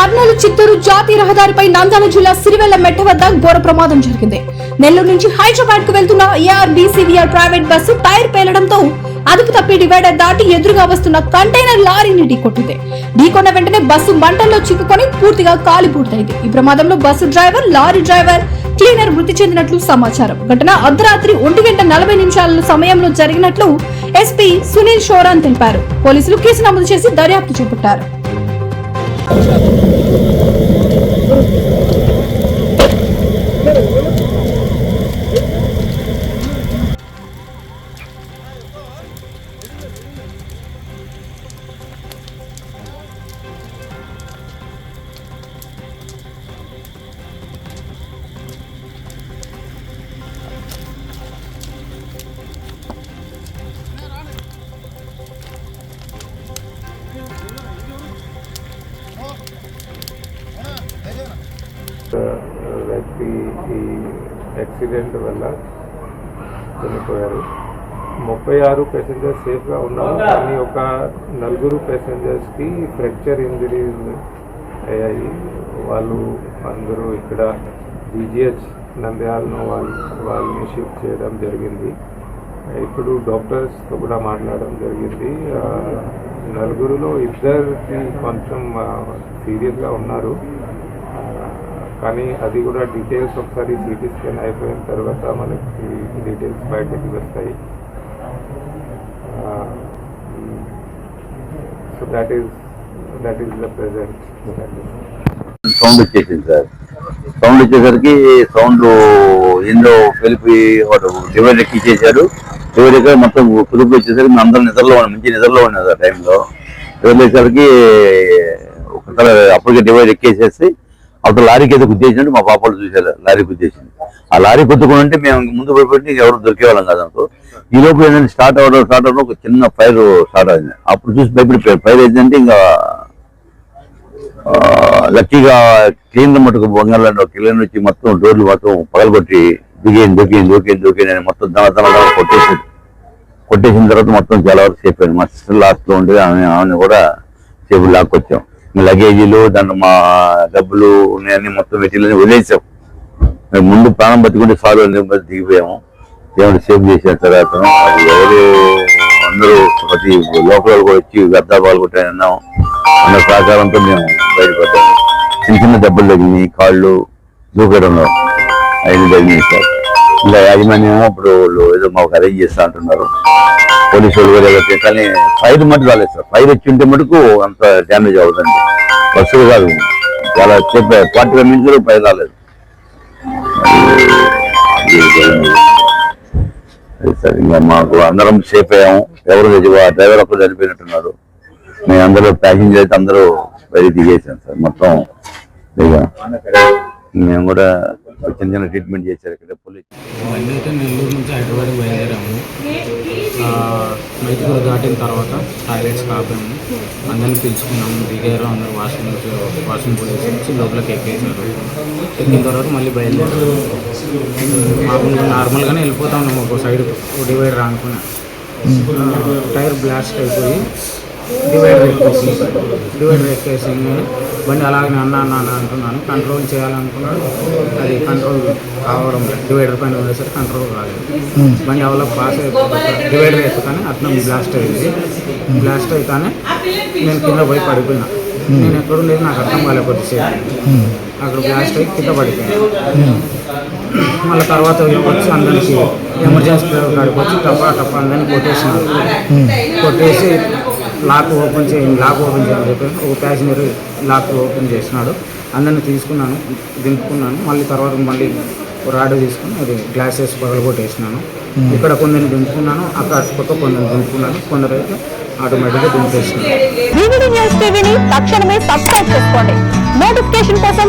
కర్నూలు చిత్తూరు జాతీయ రహదారిపై నంద్యాల జిల్లా సిరివెల్ల మెట్ట వద్ద ఘోర ప్రమాదం జరిగింది. నెల్లూరు నుంచి హైదరాబాద్కు వెళ్తున్న ఏఆర్డీసీవీఆర్ ప్రైవేట్ బస్సు టైర్ పేలడంతో అదుపు తప్పి డివైడర్ దాటి ఎదురుగా వస్తున్న కంటైనర్ లారీని ఢీకొట్టింది. ఢీకొన్న వెంటనే బస్సు మంటల్లో చిక్కుకొని పూర్తిగా కాలిపూర్తయింది. ఈ ప్రమాదంలో bus driver lorry driver cleaner మృతి చెందినట్లు సమాచారం. ఘటన అర్ధరాత్రి ఒంటి గంట నలభై నిమిషాల సమయంలో జరిగినట్లు ఎస్పీ సునీల్ షోరాన్ తెలిపారు. పోలీసులు కేసు నమోదు చేసి దర్యాప్తు చేపట్టారు. you వ్యక్తి ఈ యాక్సిడెంట్ వల్ల చనిపోయారు. ముప్పై ఆరు ప్యాసింజర్స్ సేఫ్గా ఉన్నారు. కానీ ఒక నలుగురు ప్యాసింజర్స్కి ఫ్రాక్చర్ ఇంజరీస్ అయ్యాయి. వాళ్ళు అందరూ ఇక్కడ బీజీహెచ్ నంద్యాలను వాళ్ళు వాళ్ళని షిఫ్ట్ చేయడం జరిగింది. ఇప్పుడు డాక్టర్స్తో కూడా మాట్లాడడం జరిగింది. నలుగురులో ఇద్దరికి కొంచెం సీరియస్గా ఉన్నారు. కానీ అది కూడా డీటెయిల్స్ ఒకసారి సిటీ స్కాన్ అయిపోయిన తర్వాత మనకి డీటెయిల్స్ బయటకి వస్తాయి. So that is that is the present sound వచ్చేసింది సార్. సౌండ్ వచ్చేసరికి సౌండ్ ఏందో వెళ్ళిపోయి డివైడ్ డివైడ్ చేశారు డివైడ్ ఎక్కడ మొత్తం కుదుపు వచ్చేసరికి మేము అందరం నిద్రలో ఉన్నాం. మంచి నిద్రలో ఉన్నాం ఆ టైంలో వెళ్ళేసరికి ఒకసారి అప్పటికే డివైడ్ ఎక్కేసేసి అప్పుడు లారీకి ఏదో గుద్దేసినట్టు మా పాపలు చూసారు లారీ గుద్దేసింది. ఆ లారీ గుద్దుకుని ఉంటే మేము ముందు పడిపోయి ఎవరు దొరికేవాళ్ళం కాదనుకో ఈ లోపు ఏంటంటే స్టార్ట్ అవ్వడం స్టార్ట్ అవ్వడం ఒక చిన్న ఫైర్ స్టార్ట్ అయింది. అప్పుడు చూసి భయపడిపోయారు ఫైర్ ఏంటంటే ఇంకా లక్కీగా క్లీన్ మటుకు బంగాళాలో క్లీన్ వచ్చి మొత్తం డోర్లు మొత్తం పగలగొట్టి దిగేయండి దొరికింది దొరికింది దొరికింది అని మొత్తం దన దన దన కొట్టేసి కొట్టేసిన తర్వాత మొత్తం చాలా వరకు సేఫ్ అయింది. మా సిస్టర్ లాస్ట్లో ఉండేది ఆమె ఆమెను కూడా సేఫ్ లాక్కొచ్చాం. లగేజీలు దాని మా డబ్బులు ఉన్నాయని మొత్తం మెటీరియల్ వదిలేసాం. మేము ముందు ప్రాణం బతికుంటే ఫాలో అని దిగిపోయాము. దేవుడు సేఫ్ చేసిన తర్వాత అది ఎవరు అందరూ ప్రతి లోపల కూడా వచ్చి గద్దా బాల్ కొట్టాయన్నాం అన్న సహకారంతో మేము బయటపడ్డాము చిన్న చిన్న దెబ్బలు తగిలినాయి. కాళ్ళు దూకడంలో ఐదు తగిలినాయి సార్. ఇలా యాజమాన్యం ఇప్పుడు వాళ్ళు ఏదో మాకు అరేంజ్ చేస్తా అంటున్నారు. పోలీసు వాళ్ళు కూడా కానీ ఫైర్ మటుకు రాలేదు సార్. ఫైర్ వచ్చి ఉంటే మటుకు అంత డ్యామేజ్ అవుతుంది. బస్సులు కాదు. చాలా చెప్పే ఫార్టీ ఫైవ్ మినిట్స్ ఫైర్ రాలేదు. సార్ ఇంకా మాకు అందరం సేఫ్ అయ్యాము. ఎవరు డ్రైవర్ ఒక్కరు చనిపోయినట్టున్నారు మేము అందరూ ప్యాసింజర్ అయితే అందరూ బయట దిగేసాం సార్. మొత్తం మేము కూడా చిన్న చిన్న ట్రీట్మెంట్ చేశారు ఇక్కడ పోలీస్. అయితే నెల్లూరు నుంచి హైదరాబాద్ బయలుదేరాము. ఆ, దాటిన తర్వాత టాయిలెట్స్ కాపాము అందరిని పిలుచుకున్నాము దిగారు అందరు వాష్రూమ్ వాష్రూమ్ కూడా వేసి లోపలికి ఎక్కేసారు ఎక్కిన తర్వాత మళ్ళీ బయలుదేరారు. మామూలుగా నార్మల్గానే వెళ్ళిపోతా ఉన్నాము ఒక సైడ్ డివైడర్ అనుకున్నా టైర్ బ్లాస్ట్ అయిపోయి డివైడర్ ఎక్కేసి డివైడర్ ఎక్కేసి బండి అలాగే అన్న అన్న అన్న అంటున్నాను. కంట్రోల్ చేయాలనుకున్నాను. అది కంట్రోల్ కావడం డివైడర్ పైన ఉండేసరికి కంట్రోల్ కాలేదు. బండి ఎవరో పాస్ అయిపోతుంది డివైడర్ ఎత్తుతానే అట్లా బ్లాస్ట్ అయింది. బ్లాస్ట్ అయితేనే నేను కింద పోయి పడిపోయినా. నేను ఎక్కడుండేది నాకు అర్థం కాలే కొద్దిసేపు. అక్కడ బ్లాస్ట్ అయ్యి కింద పడిపోయాను. మళ్ళీ తర్వాత వచ్చి అందరికి ఎమర్జెన్సీ కాడికి వచ్చి టప్పా టప్పా అందరిని కొట్టేసినారు. కొట్టేసి లాక్ ఓపెన్ చేయండి లాక్ ఓపెన్ చేయాలని చెప్పి ఒక ప్యాసింజర్ లాక్ ఓపెన్ చేసినాడు అందరిని తీసుకున్నాను దింపుకున్నాను. మళ్ళీ తర్వాత మళ్ళీ రాడ్ తీసుకుని అది గ్లాసెస్ పగలగొట్టేసినాను. ఇక్కడ కొందరిని దింపుకున్నాను అక్కడ పక్క కొందరిని దింపుకున్నాను. కొందరు అయితే ఆటోమేటిక్గా తక్షణమే సబ్స్క్రైబ్ చేసుకోండి. నోటిఫికేషన్ కోసం